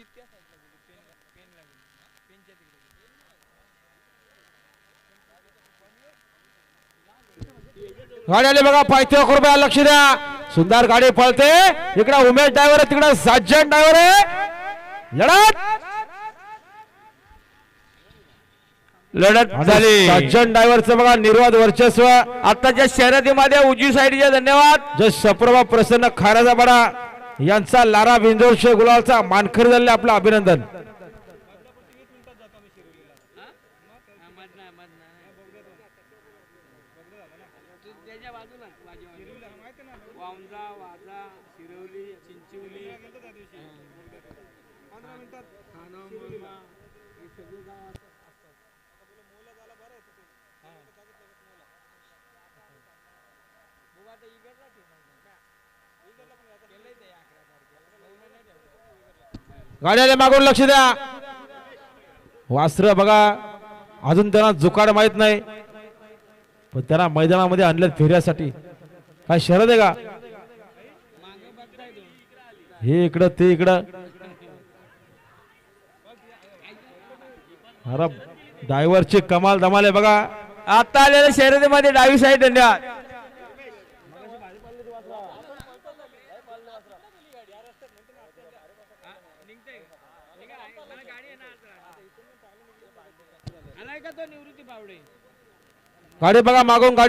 तितक्या साईडला गेली, पेनला- पेनला गेली. पेनच्या तिकडे गेली. गाडी आली बघा पायथ्या कृपया लक्ष द्या. सुंदर गाडी पळते. इकडे उमेश ड्रायव्हर आहे तिकडे साजन ड्रायव्हर आहे. लढत. लढत झाली. सज्जन ड्रायव्हरचं बघा निर्वाद वर्चस्व. आताच्या शर्यतीमध्ये उजवी साईडचे धन्यवाद. जय सप्रभा प्रसन्न खाराचा बडा यांचा लारा बिंदोरशे गुलालचा मानखर झाले आपलं अभिनंदन. गाड्याला मागून लक्ष द्या. वास्त्र बघा. अजून त्यांना जुकाड माहीत नाही. पण त्यांना मैदानामध्ये आणलं फिरण्यासाठी काय शरद आहे का? हे इकडं ते इकडं. अरे ड्रायव्हरची कमाल धमाल आहे बघा. आता आलेल्या शर्यतीमध्ये डावी साईड धन्यवाद. गाडी बघा मागून गाडी